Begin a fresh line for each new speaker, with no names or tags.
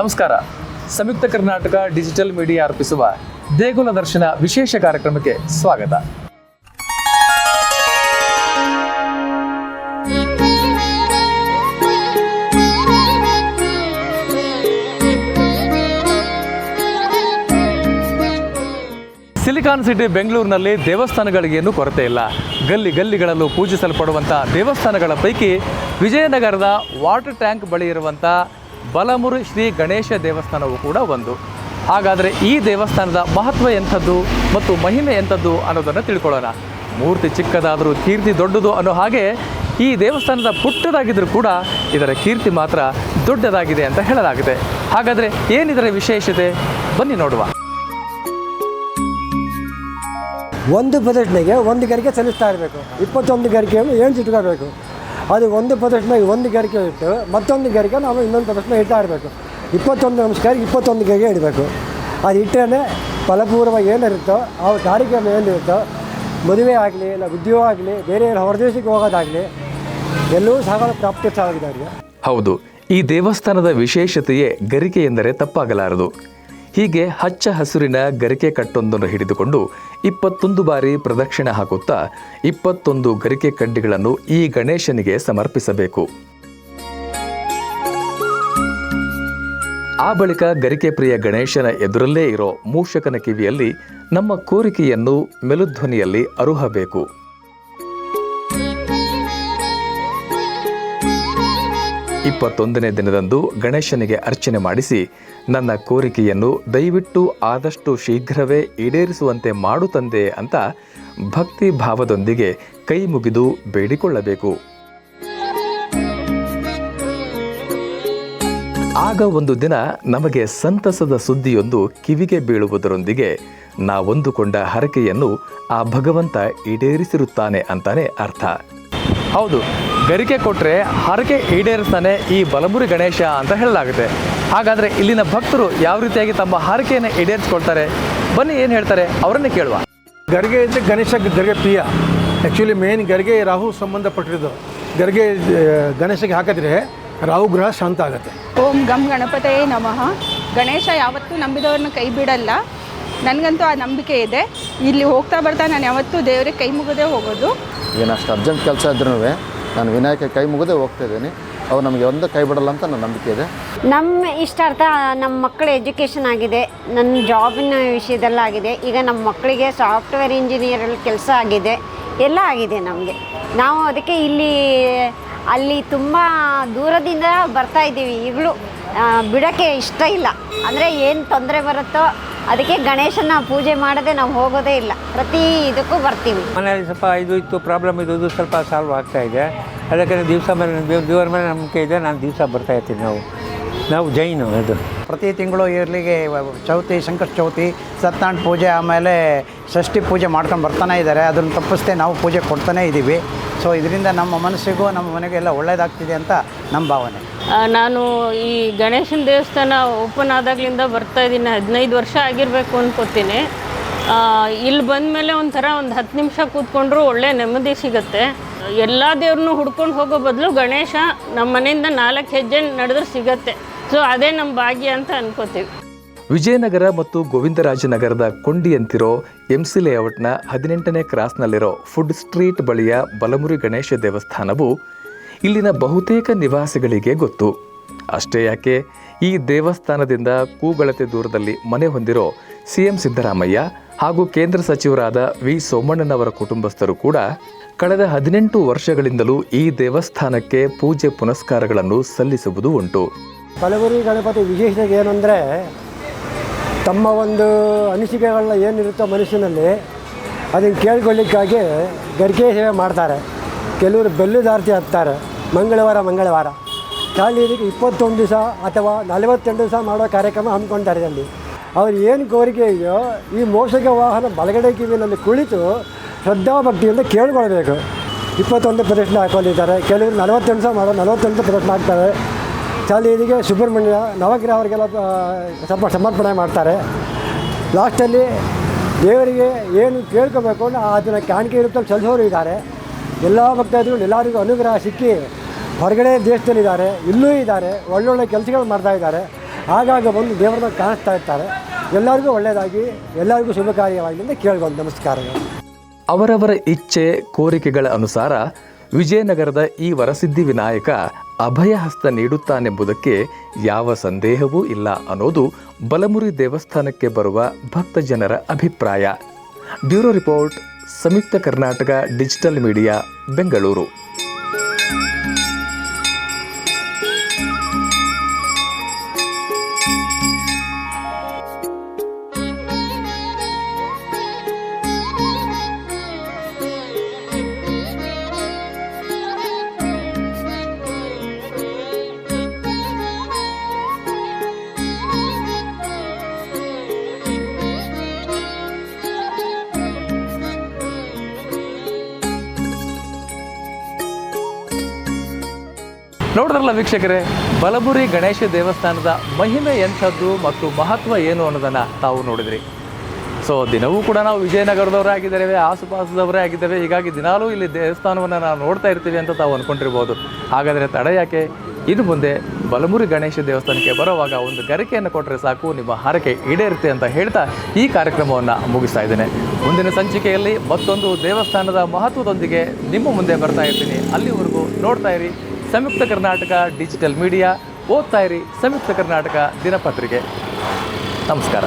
ನಮಸ್ಕಾರ. ಸಂಯುಕ್ತ Karnataka digital media ಅರ್ಪಿಸುವ ದೇಗುಲ ದರ್ಶನ ವಿಶೇಷ ಕಾರ್ಯಕ್ರಮಕ್ಕೆ ಸ್ವಾಗತ. ಸಿಲಿಕಾನ್ ಸಿಟಿ ಬೆಂಗಳೂರಿನಲ್ಲಿ ದೇವಸ್ಥಾನಗಳಿಗೇನು ಕೊರತೆ ಇಲ್ಲ. ಗಲ್ಲಿ ಗಲ್ಲಿಗಳಲ್ಲೂ ಪೂಜಿಸಲ್ಪಡುವಂಥ ದೇವಸ್ಥಾನಗಳ ಪೈಕಿ ವಿಜಯನಗರದ ವಾಟರ್ ಟ್ಯಾಂಕ್ ಬಳಿ ಇರುವಂಥ ಬಲಮುರಿ ಶ್ರೀ ಗಣೇಶ ದೇವಸ್ಥಾನವು ಕೂಡ ಒಂದು. ಹಾಗಾದರೆ ಈ ದೇವಸ್ಥಾನದ ಮಹತ್ವ ಎಂಥದ್ದು ಮತ್ತು ಮಹಿಮೆ ಎಂಥದ್ದು ಅನ್ನೋದನ್ನು ತಿಳ್ಕೊಳ್ಳೋಣ. ಮೂರ್ತಿ ಚಿಕ್ಕದಾದರೂ ಕೀರ್ತಿ ದೊಡ್ಡದು ಅನ್ನೋ ಹಾಗೆ ಈ ದೇವಸ್ಥಾನದ ಪುಟ್ಟದಾಗಿದ್ದರೂ ಕೂಡ ಇದರ ಕೀರ್ತಿ ಮಾತ್ರ ದೊಡ್ಡದಾಗಿದೆ ಅಂತ ಹೇಳಲಾಗಿದೆ. ಹಾಗಾದರೆ ಏನಿದರ ವಿಶೇಷತೆ? ಬನ್ನಿ ನೋಡುವ.
ಒಂದು ಪ್ರದಕ್ಷಿಣೆಗೆ ಒಂದು ಗರಿಕೆ ಚಲಿಸ್ತಾ ಇರಬೇಕು. ಇಪ್ಪತ್ತೊಂದು ಗರಿಕೆಯನ್ನು ಏನು ಇಟ್ಕೋಬೇಕು ಅದು ಒಂದು ಪ್ರದರ್ಶನ ಒಂದು ಗರಿಕೆ ಇಟ್ಟು ಮತ್ತೊಂದು ಗರಿಕೆ ನಾವು ಇನ್ನೊಂದು ಪ್ರದರ್ಶನ ಇಡ್ತಾ ಇಡಬೇಕು ಇಪ್ಪತ್ತೊಂದು ನಮಸ್ಕಾರ, ಇಪ್ಪತ್ತೊಂದು ಗೆರೆಗೆ ಇಡಬೇಕು. ಅದು ಇಟ್ಟರೆ ಫಲಪೂರ್ವ ಏನಿರುತ್ತೋ ಆ ಕಾರ್ಯಕ್ರಮ ಏನಿರುತ್ತೋ, ಮದುವೆ ಆಗಲಿ, ಇಲ್ಲ ಉದ್ಯೋಗ ಆಗಲಿ, ಬೇರೆ ಹೊರದೇಶಕ್ಕೆ ಹೋಗೋದಾಗಲಿ ಎಲ್ಲವೂ ಸಹ ಪ್ರಾಪ್ತಿ ಅವರಿಗೆ
ಹೌದು, ಈ ದೇವಸ್ಥಾನದ ವಿಶೇಷತೆಯೇ ಗರಿಕೆ ಎಂದರೆ ತಪ್ಪಾಗಲಾರದು. ಹೀಗೆ ಹಚ್ಚ ಹಸುರಿನ ಗರಿಕೆ ಕಟ್ಟೊಂದನ್ನು ಹಿಡಿದುಕೊಂಡು ಇಪ್ಪತ್ತೊಂದು ಬಾರಿ ಪ್ರದಕ್ಷಿಣೆ ಹಾಕುತ್ತಾ ಇಪ್ಪತ್ತೊಂದು ಗರಿಕೆ ಕಡ್ಡಿಗಳನ್ನು ಈ ಗಣೇಶನಿಗೆ ಸಮರ್ಪಿಸಬೇಕು. ಆ ಬಳಿಕ ಗರಿಕೆ ಪ್ರಿಯ ಗಣೇಶನ ಎದುರಲ್ಲೇ ಇರೋ ಮೂಷಕನ ಕಿವಿಯಲ್ಲಿ ನಮ್ಮ ಕೋರಿಕೆಯನ್ನು ಮೆಲುಧ್ವನಿಯಲ್ಲಿ ಅರುಹಬೇಕು. ಇಪ್ಪತ್ತೊಂದನೇ ದಿನದಂದು ಗಣೇಶನಿಗೆ ಅರ್ಚನೆ ಮಾಡಿಸಿ, ನನ್ನ ಕೋರಿಕೆಯನ್ನು ದಯವಿಟ್ಟು ಆದಷ್ಟು ಶೀಘ್ರವೇ ಈಡೇರಿಸುವಂತೆ ಮಾಡು ತಂದೆ ಅಂತ ಭಕ್ತಿ ಭಾವದೊಂದಿಗೆ ಕೈ ಮುಗಿದು ಬೇಡಿಕೊಳ್ಳಬೇಕು. ಆಗ ಒಂದು ದಿನ ನಮಗೆ ಸಂತಸದ ಸುದ್ದಿಯೊಂದು ಕಿವಿಗೆ ಬೀಳುವುದರೊಂದಿಗೆ ನಾವೊಂದುಕೊಂಡ ಹರಕೆಯನ್ನು ಆ ಭಗವಂತ ಈಡೇರಿಸಿರುತ್ತಾನೆ ಅಂತಾನೆ ಅರ್ಥ. ಹೌದು ಗರಿಕೆ ಕೊಟ್ಟರೆ ಹರಕೆ ಈಡೇರಿಸ್ತಾನೆ ಈ ಬಲಬುರಿ ಗಣೇಶ ಅಂತ ಹೇಳಲಾಗುತ್ತೆ. ಹಾಗಾದರೆ ಇಲ್ಲಿನ ಭಕ್ತರು ಯಾವ ರೀತಿಯಾಗಿ ತಮ್ಮ ಹರಕೆಯನ್ನು ಈಡೇರಿಸ್ಕೊಳ್ತಾರೆ? ಬನ್ನಿ ಏನು ಹೇಳ್ತಾರೆ ಅವರನ್ನೇ ಕೇಳುವ.
ಗರಿಗೆ ಇದ್ದರೆ ಗಣೇಶ ಗರಿಗೆ ಪ್ರಿಯ. ಆ್ಯಕ್ಚುಲಿ ಮೇನ್ ಗರಿಗೆ ರಾಹು ಸಂಬಂಧಪಟ್ಟಿರೋದು. ಗರಿಗೆ ಗಣೇಶಗೆ ಹಾಕಿದ್ರೆ ರಾಹು ಗ್ರಹ ಶಾಂತ ಆಗುತ್ತೆ.
ಓಂ ಗಂ ಗಣಪತಯೇ ನಮಃ. ಗಣೇಶ ಯಾವತ್ತೂ ನಂಬಿದವ್ರನ್ನ ಕೈ ಬಿಡಲ್ಲ. ನನಗಂತೂ ಆ ನಂಬಿಕೆ ಇದೆ. ಇಲ್ಲಿ ಹೋಗ್ತಾ ಬರ್ತಾ ನಾನು ಯಾವತ್ತೂ ದೇವರಿಗೆ ಕೈ ಮುಗದೇ ಹೋಗೋದು.
ಏನು ಅಷ್ಟು ಅರ್ಜೆಂಟ್ ಕೆಲಸ ಇದ್ರೂ ನಾನು ವಿನಾಯಕ ಕೈ ಮುಗದೆ ಹೋಗ್ತಾ ಇದ್ದೀನಿ. ಅವ್ರು ನಮಗೆ ಒಂದು ಕೈ ಬಿಡಲ್ಲ ಅಂತ ನನ್ನ ನಂಬಿಕೆ ಇದೆ.
ನಮ್ಮ ಇಷ್ಟಾರ್ಥ ನಮ್ಮ ಮಕ್ಕಳ ಎಜುಕೇಷನ್ ಆಗಿದೆ. ನನ್ನ ಜಾಬಿನ ವಿಷಯದಲ್ಲಾಗಿದೆ ಈಗ ನಮ್ಮ ಮಕ್ಕಳಿಗೆ ಸಾಫ್ಟ್ವೇರ್ ಇಂಜಿನಿಯರಲ್ಲಿ ಕೆಲಸ ಆಗಿದೆ. ಎಲ್ಲ ಆಗಿದೆ ನಮಗೆ. ನಾವು ಅದಕ್ಕೆ ಇಲ್ಲಿ, ಅಲ್ಲಿ ತುಂಬ ದೂರದಿಂದ ಬರ್ತಾ ಇದ್ದೀವಿ. ಈಗಲೂ ಬಿಡೋಕ್ಕೆ ಇಷ್ಟ ಇಲ್ಲ. ಅಂದರೆ ಏನು ತೊಂದರೆ ಬರುತ್ತೋ ಅದಕ್ಕೆ ಗಣೇಶನ ಪೂಜೆ ಮಾಡದೆ ನಾವು ಹೋಗೋದೇ ಇಲ್ಲ. ಪ್ರತಿ ಇದಕ್ಕೂ ಬರ್ತೀವಿ.
ಮನೆಯಲ್ಲಿ ಸ್ವಲ್ಪ ಇದು ಇತ್ತು ಪ್ರಾಬ್ಲಮ್ ಇದು ಇದು ಸ್ವಲ್ಪ ಸಾಲ್ವ್ ಆಗ್ತಾ ಇದೆ. ಅದಕ್ಕೆ ದಿವಸ ಮೇಲೆ ದೇವ್- ದೇವರ ಮೇಲೆ ನಂಬಿಕೆ ಇದೆ ನಾನು ದಿವಸ ಬರ್ತಾ ಇರ್ತೀನಿ ನಾವು. ನಾವು ಜೈನು ಅದು.
ಪ್ರತಿ ತಿಂಗಳು ಇರ್ಲಿಗೆ ಚೌತಿ ಸಂಕಷ್ಟ ಚೌತಿ ಸತ್ಯನಾರಾಯಣ ಪೂಜೆ ಆಮೇಲೆ ಷಷ್ಠಿ ಪೂಜೆ ಮಾಡ್ಕೊಂಡು ಬರ್ತಾನೆ ಇದ್ದಾರೆ. ಅದನ್ನು ತಪ್ಪಿಸ್ತೇ ನಾವು ಪೂಜೆ ಕೊಡ್ತಾನೇ ಇದ್ದೀವಿ ಸೊ ಇದರಿಂದ ನಮ್ಮ ಮನಸ್ಸಿಗೂ, ನಮ್ಮ ಮನೆಗೆಲ್ಲ ಒಳ್ಳೆಯದಾಗ್ತಿದೆ ಅಂತ ನಮ್ಮ ಭಾವನೆ.
ನಾನು ಈ ಗಣೇಶನ ದೇವಸ್ಥಾನ ಓಪನ್ ಆದಾಗ್ಲಿಂದ ಬರ್ತಾ ಇದ್ದೀನಿ. ಹದಿನೈದು ವರ್ಷ ಆಗಿರಬೇಕು ಅನ್ಕೋತೀನಿ. ಇಲ್ಲಿ ಇಲ್ಲಿ ಬಂದಮೇಲೆ ಒಂಥರ ಒಂದು ಹತ್ತು ನಿಮಿಷ ಕೂತ್ಕೊಂಡ್ರು ಒಳ್ಳೆ ನೆಮ್ಮದಿ ಸಿಗುತ್ತೆ. ಎಲ್ಲ ದೇವ್ರನ್ನೂ ಹುಡ್ಕೊಂಡು ಹೋಗೋ ಬದಲು ಗಣೇಶ ನಮ್ಮ ಮನೆಯಿಂದ ನಾಲ್ಕು ಹೆಜ್ಜೆ ನಡೆದ್ರೆ ಸಿಗತ್ತೆ. ಸೊ ಅದೇ ನಮ್ಮ ಭಾಗ್ಯ ಅಂತ ಅನ್ಕೋತೀವಿ.
ವಿಜಯನಗರ ಮತ್ತು ಗೋವಿಂದರಾಜನಗರದ ಕೊಂಡಿಯಂತಿರೋ ಎಂಸಿ ಲೇಔಟ್ನ ಹದಿನೆಂಟನೇ ಕ್ರಾಸ್ನಲ್ಲಿರೋ ಫುಡ್ ಸ್ಟ್ರೀಟ್ ಬಳಿಯ ಬಲಮುರಿ ಗಣೇಶ ದೇವಸ್ಥಾನವು ಇಲ್ಲಿನ ಬಹುತೇಕ ನಿವಾಸಿಗಳಿಗೆ ಗೊತ್ತು. ಅಷ್ಟೇ ಯಾಕೆ, ಈ ದೇವಸ್ಥಾನದಿಂದ ಕೂಗಳತೆ ದೂರದಲ್ಲಿ ಮನೆ ಹೊಂದಿರೋ ಸಿಎಂ ಸಿದ್ದರಾಮಯ್ಯ ಹಾಗೂ ಕೇಂದ್ರ ಸಚಿವರಾದ ವಿ ಸೋಮಣ್ಣನವರ ಕುಟುಂಬಸ್ಥರು ಕೂಡ ಕಳೆದ ಹದಿನೆಂಟು ವರ್ಷಗಳಿಂದಲೂ ಈ ದೇವಸ್ಥಾನಕ್ಕೆ ಪೂಜೆ ಪುನಸ್ಕಾರಗಳನ್ನು ಸಲ್ಲಿಸುವುದು ಉಂಟು.
ಬಲಗುರಿ ಗಣಪತಿ ವಿಶೇಷತೆ ಏನು ಅಂದರೆ ತಮ್ಮ ಒಂದು ಅನಿಸಿಕೆಗಳನ್ನ ಏನಿರುತ್ತೋ ಮನುಷ್ಯನಲ್ಲಿ ಅದನ್ನು ಕೇಳ್ಕೊಳ್ಳಿಕ್ಕಾಗಿ ಗರಿಕೆ ಸೇವೆ ಮಾಡ್ತಾರೆ. ಕೆಲವರು ಬೆಲ್ಲುದಾರ್ತಿ ಹತ್ತಾರೆ ಮಂಗಳವಾರ ಮಂಗಳವಾರ. ಖಾಲಿ ಇದಕ್ಕೆ ಇಪ್ಪತ್ತೊಂದು ದಿವಸ ಅಥವಾ ನಲವತ್ತೆಂಟು ದಿವಸ ಮಾಡೋ ಕಾರ್ಯಕ್ರಮ ಹಮ್ಮಿಕೊಂಡಿದ್ದಾರೆ ಅಲ್ಲಿ ಅವ್ರು ಏನು ಕೋರಿಕೆ ಇದೆಯೋ ಈ ಮೋಸಕ ವಾಹನ ಬಲಗಡೆ ಕಿವಿನಲ್ಲಿ ಕುಳಿತು ಶ್ರದ್ಧಾಭಕ್ತಿಯಿಂದ ಕೇಳ್ಕೊಳ್ಬೇಕು. ಇಪ್ಪತ್ತೊಂದು ಪ್ರದರ್ಶನ ಹಾಕೊಂಡಿದ್ದಾರೆ. ಕೆಲವರು ನಲವತ್ತೆಂಟು ದಿವಸ ಮಾಡೋ ನಲವತ್ತೆಂಟು ಪ್ರದರ್ಶನ ಹಾಕ್ತಾರೆ. ಚಾಲಿಯರಿಗೆ ಸುಬ್ರಹ್ಮಣ್ಯ ನವಗ್ರಹ ಅವರಿಗೆಲ್ಲ ಸಮ, ಸಮರ್ಪಣೆ ಮಾಡ್ತಾರೆ. ಲಾಸ್ಟಲ್ಲಿ ದೇವರಿಗೆ ಏನು ಕೇಳ್ಕೋಬೇಕು ಅದನ್ನು ಕಾಣಿಕೆ ರೂಪದಲ್ಲಿ ಸಲ್ಲಿಸೋರು ಇದ್ದಾರೆ. ಎಲ್ಲ ಭಕ್ತಾದಿಗಳು, ಎಲ್ಲರಿಗೂ ಅನುಗ್ರಹ ಸಿಕ್ಕಿ ಹೊರಗಡೆ ದೇಶದಲ್ಲಿದ್ದಾರೆ, ಇಲ್ಲೂ ಇದ್ದಾರೆ, ಒಳ್ಳೊಳ್ಳೆ ಕೆಲಸಗಳು ಮಾಡ್ತಾ ಇದ್ದಾರೆ. ಆಗಾಗ ಬಂದು ದೇವರನ್ನ ಕಾಣಿಸ್ತಾ ಇರ್ತಾರೆ. ಎಲ್ಲರಿಗೂ ಒಳ್ಳೆಯದಾಗಿ, ಎಲ್ಲರಿಗೂ ಶುಭ ಕಾರ್ಯವಾಗಲಿ ಅಂತ ಕೇಳ್ಕೊಂಡು ನಮಸ್ಕಾರಗಳು.
ಅವರವರ ಇಚ್ಛೆ, ಕೋರಿಕೆಗಳ ಅನುಸಾರ ವಿಜಯನಗರದ ಈ ವರಸಿದ್ಧಿ ವಿನಾಯಕ ಅಭಯ ಹಸ್ತ ನೀಡುತ್ತಾನೆಂಬುದಕ್ಕೆ ಯಾವ ಸಂದೇಹವೂ ಇಲ್ಲ ಅನ್ನೋದು ಬಲಮುರಿ ದೇವಸ್ಥಾನಕ್ಕೆ ಬರುವ ಭಕ್ತ ಜನರ ಅಭಿಪ್ರಾಯ. Bureau report, Samyukta Karnataka digital media, Bengaluru. ನೋಡಿದ್ರಲ್ಲ ವೀಕ್ಷಕರೇ, ಬಲಬುರಿ ಗಣೇಶ ದೇವಸ್ಥಾನದ ಮಹಿಮೆ ಎಂಥದ್ದು ಮತ್ತು ಮಹತ್ವ ಏನು ಅನ್ನೋದನ್ನು ತಾವು ನೋಡಿದ್ರಿ. ಸೊ ದಿನವೂ ಕೂಡ ನಾವು ವಿಜಯನಗರದವರೇ ಆಗಿದ್ದೇವೆ, ಆಸುಪಾಸದವರೇ ಆಗಿದ್ದೇವೆ, ಹೀಗಾಗಿ ದಿನಾಲೂ ಇಲ್ಲಿ ದೇವಸ್ಥಾನವನ್ನು ನಾವು ನೋಡ್ತಾ ಇರ್ತೀವಿ ಅಂತ ತಾವು ಅಂದ್ಕೊಂಡಿರ್ಬೋದು ಹಾಗಾದರೆ ತಡ ಯಾಕೆ? ಇದು ಮುಂದೆ ಬಲಮುರಿ ಗಣೇಶ ದೇವಸ್ಥಾನಕ್ಕೆ ಬರುವಾಗ ಒಂದು ಗರಿಕೆಯನ್ನು ಕೊಟ್ಟರೆ ಸಾಕು, ನಿಮ್ಮ ಹಾರಕೆ ಈಡೇರುತ್ತೆ ಅಂತ ಹೇಳ್ತಾ ಈ ಕಾರ್ಯಕ್ರಮವನ್ನು ಮುಗಿಸ್ತಾ ಇದ್ದೇನೆ. ಮುಂದಿನ ಸಂಚಿಕೆಯಲ್ಲಿ ಮತ್ತೊಂದು ದೇವಸ್ಥಾನದ ಮಹತ್ವದೊಂದಿಗೆ ನಿಮ್ಮ ಮುಂದೆ ಬರ್ತಾ ಇರ್ತೀನಿ. ಅಲ್ಲಿವರೆಗೂ ನೋಡ್ತಾ ಇರಿ. ಸಂಯುಕ್ತ ಕರ್ನಾಟಕ ಡಿಜಿಟಲ್ ಮೀಡಿಯಾ ಓದ್ತಾ ಇರಿ ಸಂಯುಕ್ತ ಕರ್ನಾಟಕ ದಿನಪತ್ರಿಕೆ. ನಮಸ್ಕಾರ.